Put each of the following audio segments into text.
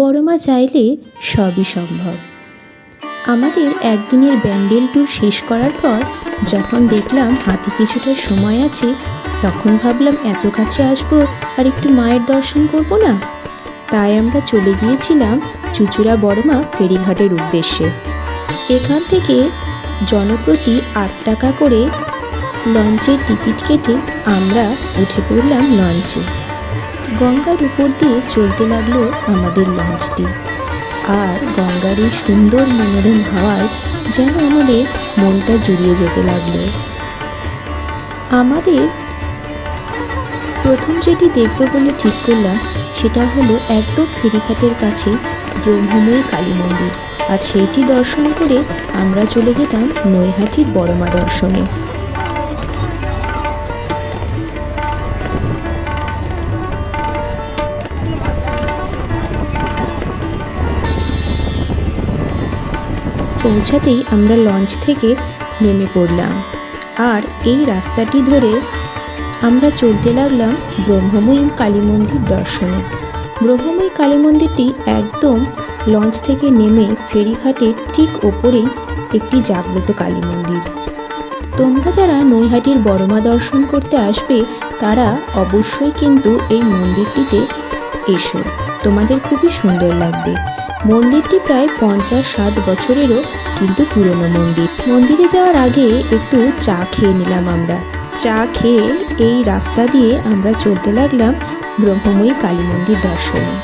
বড় মা চাইলে সবই সম্ভব। আমাদের একদিনের ব্যান্ডেল ট্যুর শেষ করার পর যখন দেখলাম হাতে কিছুটা সময় আছে, তখন ভাবলাম এত কাছে আসব আর একটু মায়ের দর্শন করব না? তাই আমরা চলে গিয়েছিলাম চুচুড়া বড়মা ফেরিঘাটের উদ্দেশ্যে। এখান থেকে জনপ্রতি আট টাকা করে লঞ্চের টিকিট কেটে আমরা উঠে পড়লাম লঞ্চে। গঙ্গার উপর দিয়ে চলতে লাগল আমাদের লঞ্চটি। আর গঙ্গার এই সুন্দর মনোরম হাওয়ায় যেন আমাদের মনটা জুড়িয়ে যেতে লাগল। আমাদের প্রথম যেটি দেখব বলে ঠিক করলাম, সেটা হলো একদম ফেরিঘাটের কাছে ব্রহ্মময়ী কালী মন্দির। আর সেইটি দর্শন করে আমরা চলে যেতাম নৈহাটির বড়মা দর্শনে। পৌঁছাতেই আমরা লঞ্চ থেকে নেমে পড়লাম। আর এই রাস্তাটি ধরে আমরা চলতে লাগলাম ব্রহ্মময়ী কালী মন্দির দর্শনে। ব্রহ্মময়ী কালী মন্দিরটি একদম লঞ্চ থেকে নেমে ফেরিঘাটের ঠিক ওপরেই একটি জাগ্রত কালী মন্দির তোমরা যারা নৈহাটির বড়মা দর্শন করতে আসবে, তারা অবশ্যই কিন্তু এই মন্দিরটিতে এসো। তোমাদের খুবই সুন্দর লাগবে। মন্দিরটি প্রায় পঞ্চাশ ষাট বছরেরও কিন্তু পুরনো মন্দির। মন্দিরে যাওয়ার আগে একটু চা খেয়ে নিলাম আমরা। চা খেয়ে এই রাস্তা দিয়ে আমরা চলতে লাগলাম ব্রহ্মময়ী কালী মন্দির দর্শনে।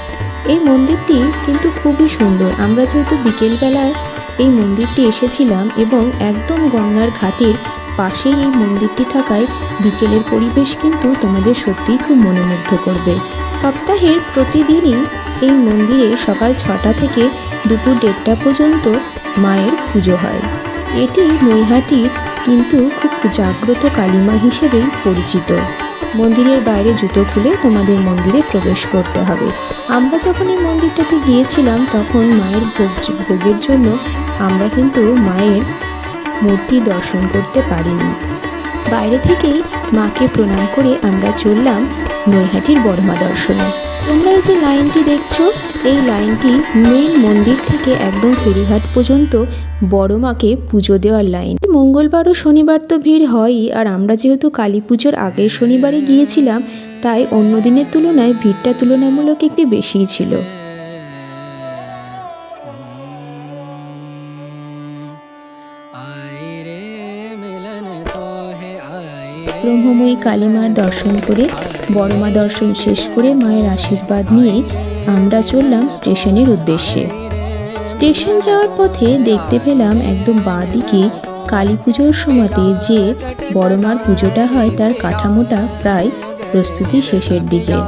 এই মন্দিরটি কিন্তু খুবই সুন্দর। আমরা যেহেতু বিকেলবেলায় এই মন্দিরটি এসেছিলাম এবং একদম গঙ্গার ঘাটের পাশেই এই মন্দিরটি থাকায় বিকেলের পরিবেশ কিন্তু তোমাদের সত্যিই খুব মনোমুগ্ধ করবে। সপ্তাহের প্রতিদিনই এই মন্দিরে সকাল ছটা থেকে দুপুর দেড়টা পর্যন্ত মায়ের পুজো হয়। এটি নৈহাটির কিন্তু খুব জাগ্রত কালীমা হিসেবেই পরিচিত। মন্দিরের বাইরে জুতো খুলে তোমাদের মন্দিরে প্রবেশ করতে হবে। আমরা যখন এই মন্দিরটাতে গিয়েছিলাম, তখন মায়ের ভোগ ভোগের জন্য আমরা কিন্তু মায়ের মূর্তি দর্শন করতে পারিনি। বাইরে থেকেই মাকে প্রণাম করে আমরা চললাম নৈহাটির বড়মা দর্শনে। তোমরা এই যে লাইনটি দেখছ, এই লাইনটি মেন মন্দির থেকে একদম ফেরিঘাট পর্যন্ত বড় মাকে পুজো দেওয়ার লাইন। মঙ্গলবার ও শনিবার তো ভিড় হয়ই, আর আমরা যেহেতু কালী পুজোর আগের শনিবারে গিয়েছিলাম, তাই অন্য দিনের তুলনায় ভিড়টা তুলনামূলক একটি বেশিই ছিল। ব্রহ্মময়ী কালীমার দর্শন করে, বড়মা দর্শন শেষ করে মায়ের আশীর্বাদ নিয়ে আমরা চললাম স্টেশনের উদ্দেশ্যে। স্টেশন যাওয়ার পথে দেখতে পেলাম একদম বাঁ দিকে কালী পুজোর সময়তে যে বড়মার পুজোটা হয় তার কাঠামোটা প্রায় প্রস্তুতি শেষের দিকে।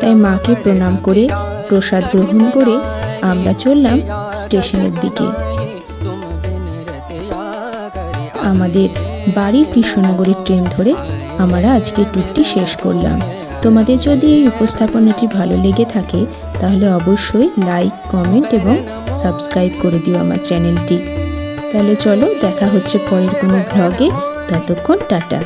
তাই মাকে প্রণাম করে, প্রসাদ গ্রহণ করে আমরা চললাম স্টেশনের দিকে। আমাদের বাড়ির কৃষ্ণনগরের ট্রেন ধরে আমরা আজকে ট্যুরটি শেষ করলাম। তোমাদের যদি এই উপস্থাপনাটি ভালো লেগে থাকে, তাহলে অবশ্যই লাইক কমেন্ট এবং সাবস্ক্রাইব করে দিও আমার চ্যানেলটি তাহলে চলো দেখা হচ্ছে পরের কোনো ব্লগে ততক্ষণ টাটা।